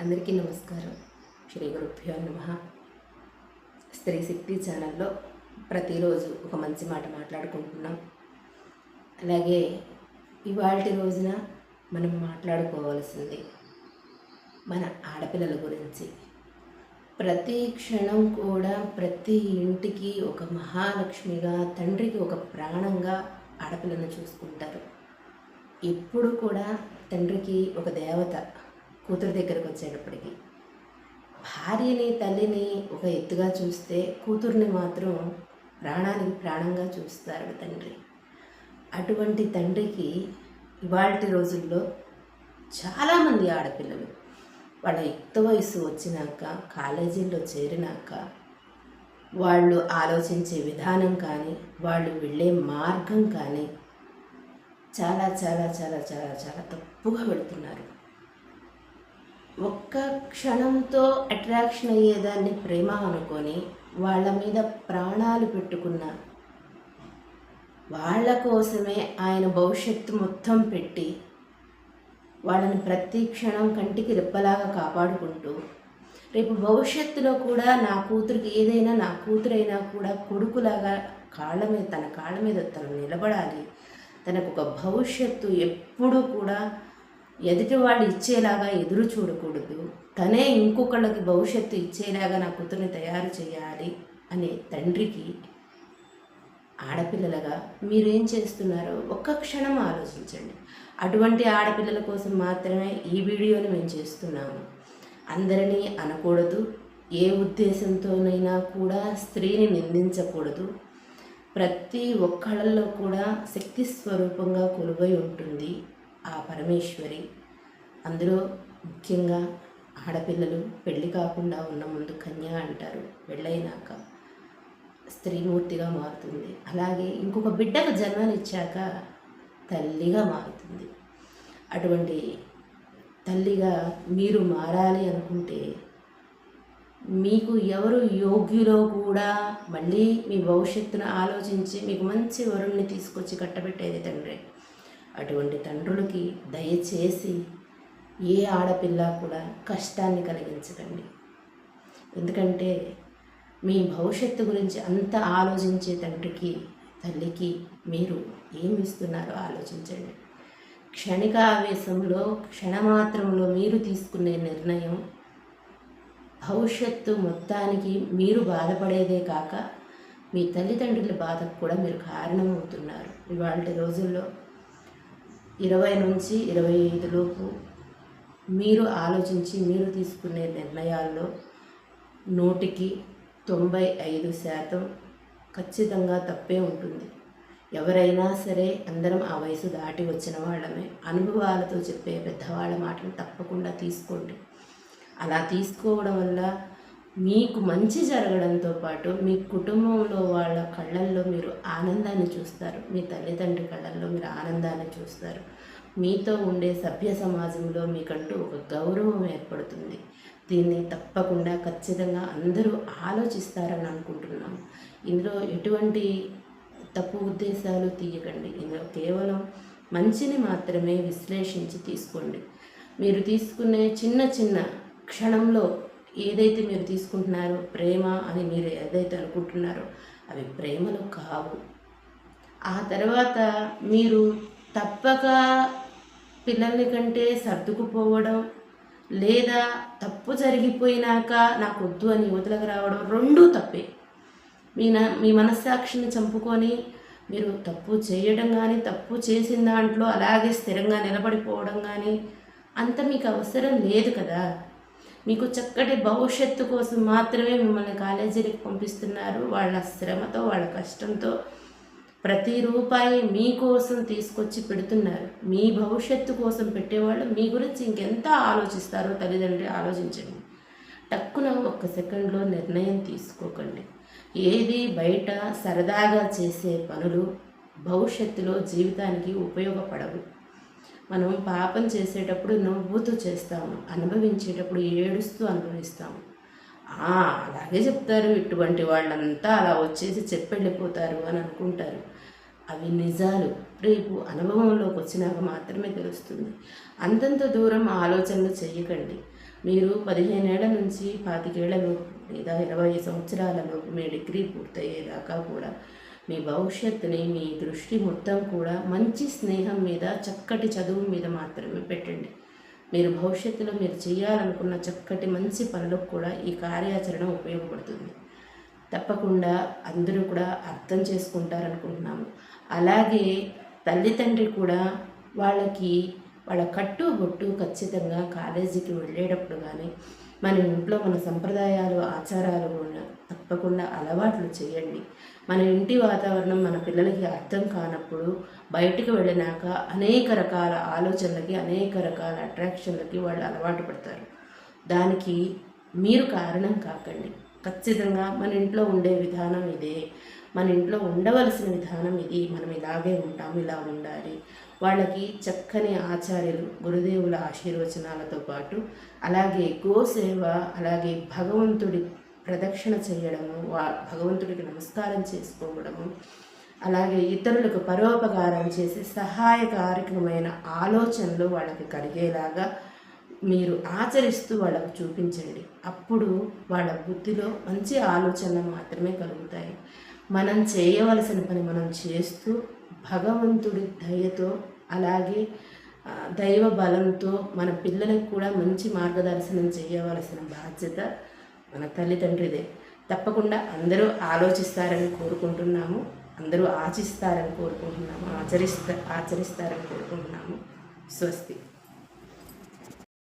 అందరికీ నమస్కారం. శ్రీ గురుభ్యో నమ. స్త్రీ శక్తి ఛానల్లో ప్రతిరోజు ఒక మంచి మాట మాట్లాడుకుంటున్నాం. అలాగే ఇవాళ రోజున మనం మాట్లాడుకోవాల్సింది మన ఆడపిల్లల గురించి. ప్రతి క్షణం కూడా ప్రతి ఇంటికి ఒక మహాలక్ష్మిగా తండ్రికి ఒక ప్రాణంగా ఆడపిల్లను చూసుకుంటారు. ఎప్పుడు కూడా తండ్రికి ఒక దేవత కూతురు దగ్గరకు వచ్చేటప్పటికి. భార్యని తల్లిని ఒక ఎత్తుగా చూస్తే కూతుర్ని మాత్రం ప్రాణానికి ప్రాణంగా చూస్తారు తండ్రి. అటువంటి తండ్రికి ఇవాళ రోజుల్లో చాలామంది ఆడపిల్లలు వాళ్ళ యుక్త వయసు వచ్చినాక కాలేజీల్లో చేరినాక వాళ్ళు ఆలోచించే విధానం కానీ వాళ్ళు వెళ్ళే మార్గం కానీ చాలా చాలా చాలా చాలా చాలా తప్పుగా వెళుతున్నారు. ఒక్క క్షణంతో అట్రాక్షన్ అయ్యేదాన్ని ప్రేమ అనుకొని వాళ్ళ మీద ప్రాణాలు పెట్టుకున్న వాళ్ళ కోసమే ఆయన భవిష్యత్తు మొత్తం పెట్టి వాళ్ళని ప్రతి క్షణం కంటికి రెప్పలాగా కాపాడుకుంటూ రేపు భవిష్యత్తులో కూడా నా కూతురికి ఏదైనా నా కూతురైనా కూడా కొడుకులాగా కాళ్ళ మీద తన కాళ్ళ మీద తను నిలబడాలి. తనకు ఒక భవిష్యత్తు ఎప్పుడూ కూడా ఎదుటి వాళ్ళు ఇచ్చేలాగా ఎదురు చూడకూడదు. తనే ఇంకొకళ్ళకి భవిష్యత్తు ఇచ్చేలాగా నా కూతుర్ని తయారు చేయాలి అనే తండ్రికి ఆడపిల్లలుగా మీరేం చేస్తున్నారో ఒక్క క్షణం ఆలోచించండి. అటువంటి ఆడపిల్లల కోసం మాత్రమే ఈ వీడియోని మేము చేస్తున్నాము. అందరినీ అనకూడదు. ఏ ఉద్దేశంతోనైనా కూడా స్త్రీని నిందించకూడదు. ప్రతి ఒక్కళ్ళల్లో కూడా శక్తి స్వరూపంగా కొలువై ఉంటుంది. ఆ పరమేశ్వరి. అందులో ముఖ్యంగా ఆడపిల్లలు పెళ్ళి కాకుండా ఉన్న ముందు కన్య అంటారు పెళ్ళైనాక స్త్రీమూర్తిగా మారుతుంది. అలాగే ఇంకొక బిడ్డకు జన్మనిచ్చాక తల్లిగా మారుతుంది. అటువంటి తల్లిగా మీరు మారాలి అనుకుంటే మీకు ఎవరు యోగ్యులో కూడా మళ్ళీ మీ భవిష్యత్తును ఆలోచించి మీకు మంచి వరుణ్ణి తీసుకొచ్చి కట్టబెట్టేది తండ్రి. అటువంటి తండ్రులకి దయచేసి ఏ ఆడపిల్ల కూడా కష్టాన్ని కలిగించకండి. ఎందుకంటే మీ భవిష్యత్తు గురించి అంత ఆలోచించే తండ్రికి తల్లికి మీరు ఏమి ఇస్తున్నారో ఆలోచించండి. క్షణిక ఆవేశంలో క్షణమాత్రంలో మీరు తీసుకునే నిర్ణయం భవిష్యత్తు మొత్తానికి మీరు బాధపడేదే కాక మీ తల్లిదండ్రుల బాధకు కూడా మీరు కారణమవుతున్నారు. ఇవాళ రోజుల్లో ఇరవై నుంచి ఇరవై ఐదు లోపు మీరు ఆలోచించి మీరు తీసుకునే నిర్ణయాల్లో నూటికి తొంభై ఐదు శాతం ఖచ్చితంగా తప్పే ఉంటుంది. ఎవరైనా సరే అందరం ఆ వయసు దాటి వచ్చిన వాళ్ళమే. అనుభవాలతో చెప్పే పెద్దవాళ్ళ మాటలు తప్పకుండా తీసుకోండి. అలా తీసుకోవడం వల్ల మీకు మంచి జరగడంతో పాటు మీ కుటుంబంలో వాళ్ళ ఆనందాన్ని చూస్తారు. మీ తల్లిదండ్రి కళ్ళల్లో మీరు ఆనందాన్ని చూస్తారు. మీతో ఉండే సభ్య సమాజంలో మీకంటూ ఒక గౌరవం ఏర్పడుతుంది. దీన్ని తప్పకుండా ఖచ్చితంగా అందరూ ఆలోచిస్తారని అనుకుంటున్నాము ఇందులో ఎటువంటి తప్పు ఉద్దేశాలు తీయకండి. ఇందులో కేవలం మంచిని మాత్రమే విశ్లేషించి తీసుకోండి. మీరు తీసుకునే చిన్న చిన్న క్షణంలో ఏదైతే మీరు తీసుకుంటున్నారో ప్రేమ అని మీరు ఏదైతే అనుకుంటున్నారో అవి ప్రేమలు కావు. ఆ తర్వాత మీరు తప్పక పిల్లల్ని కంటే సర్దుకుపోవడం లేదా తప్పు జరిగిపోయినాక నాకు వద్దు అని యువతలకు రావడం రెండూ తప్పే. మీ నా మీ మనస్సాక్షిని చంపుకొని మీరు తప్పు చేయడం కానీ తప్పు చేసిన దాంట్లో అలాగే స్థిరంగా నిలబడిపోవడం కానీ అంత మీకు అవసరం లేదు కదా. మీకు చక్కటి భవిష్యత్తు కోసం మాత్రమే మిమ్మల్ని కాలేజీలకు పంపిస్తున్నారు. వాళ్ళ శ్రమతో వాళ్ళ కష్టంతో ప్రతి రూపాయి మీకోసం తీసుకొచ్చి పెడుతున్నారు. మీ భవిష్యత్తు కోసం పెట్టేవాళ్ళు మీ గురించి ఇంకెంత ఆలోచిస్తారో తల్లిదండ్రులు ఆలోచించండి. టక్కున ఒక్క సెకండ్లో నిర్ణయం తీసుకోకండి. ఏది బయట సరదాగా చేసే పనులు భవిష్యత్తులో జీవితానికి ఉపయోగపడవు. మనం పాపం చేసేటప్పుడు నవ్వుతూ చేస్తాము అనుభవించేటప్పుడు ఏడుస్తూ అనుభవిస్తాము. అలాగే చెప్తారు. ఇటువంటి వాళ్ళంతా అలా వచ్చేసి చెప్పెళ్ళిపోతారు అని అనుకుంటారు. అవి నిజాలు. రేపు అనుభవంలోకి వచ్చినాక మాత్రమే తెలుస్తుంది. అంతంత దూరం ఆలోచనలు చేయకండి మీరు పదిహేనేళ్ళ నుంచి పాతికేళ్ళలోపు లేదా ఇరవై సంవత్సరాలలోపు మీ డిగ్రీ పూర్తయ్యేదాకా కూడా మీ భవిష్యత్తుని మీ దృష్టి మొత్తం కూడా మంచి స్నేహం మీద చక్కటి చదువు మీద మాత్రమే పెట్టండి. మీరు భవిష్యత్తులో మీరు చేయాలనుకున్న చక్కటి మంచి పనులకు కూడా ఈ కార్యాచరణ ఉపయోగపడుతుంది. తప్పకుండా అందరూ కూడా అర్థం చేసుకుంటారనుకుంటున్నాము. అలాగే తల్లిదండ్రి కూడా వాళ్ళకి వాళ్ళ కట్టు బొట్టు ఖచ్చితంగా కాలేజీకి వెళ్ళేటప్పుడు కానీ మన ఇంట్లో మన సంప్రదాయాలు ఆచారాలు కూడా తప్పకుండా అలవాట్లు చేయండి. మన ఇంటి వాతావరణం మన పిల్లలకి అర్థం కానప్పుడు బయటికి వెళ్ళినాక అనేక రకాల ఆలోచనలకి అనేక రకాల అట్రాక్షన్లకి వాళ్ళు అలవాటు పడతారు. దానికి మీరు కారణం కాకండి. ఖచ్చితంగా మన ఇంట్లో ఉండే విధానం ఇదే. మన ఇంట్లో ఉండవలసిన విధానం ఇది. మనం ఇలాగే ఉంటాం ఇలా ఉండాలి. వాళ్ళకి చక్కని ఆచార్యులు గురుదేవుల ఆశీర్వచనాలతో పాటు అలాగే గోసేవ అలాగే భగవంతుడి ప్రదక్షిణ చేయడము వా భగవంతుడికి నమస్కారం చేసుకోవడము అలాగే ఇతరులకు పరోపకారం చేసి సహాయకారకమైన ఆలోచనలు వాళ్ళకి కలిగేలాగా మీరు ఆచరిస్తూ వాళ్ళకు చూపించండి. అప్పుడు వాళ్ళ బుద్ధిలో మంచి ఆలోచనలు మాత్రమే కలుగుతాయి. మనం చేయవలసిన పని మనం చేస్తూ భగవంతుడి దయతో అలాగే దైవ బలంతో మన పిల్లలకు కూడా మంచి మార్గదర్శనం చేయవలసిన బాధ్యత మన తల్లిదండ్రిదే. తప్పకుండా అందరూ ఆలోచిస్తారని కోరుకుంటున్నాము. అందరూ ఆచిస్తారని కోరుకుంటున్నాము. ఆచరిస్తా ఆచరిస్తారని కోరుకుంటున్నాము. స్వస్తి.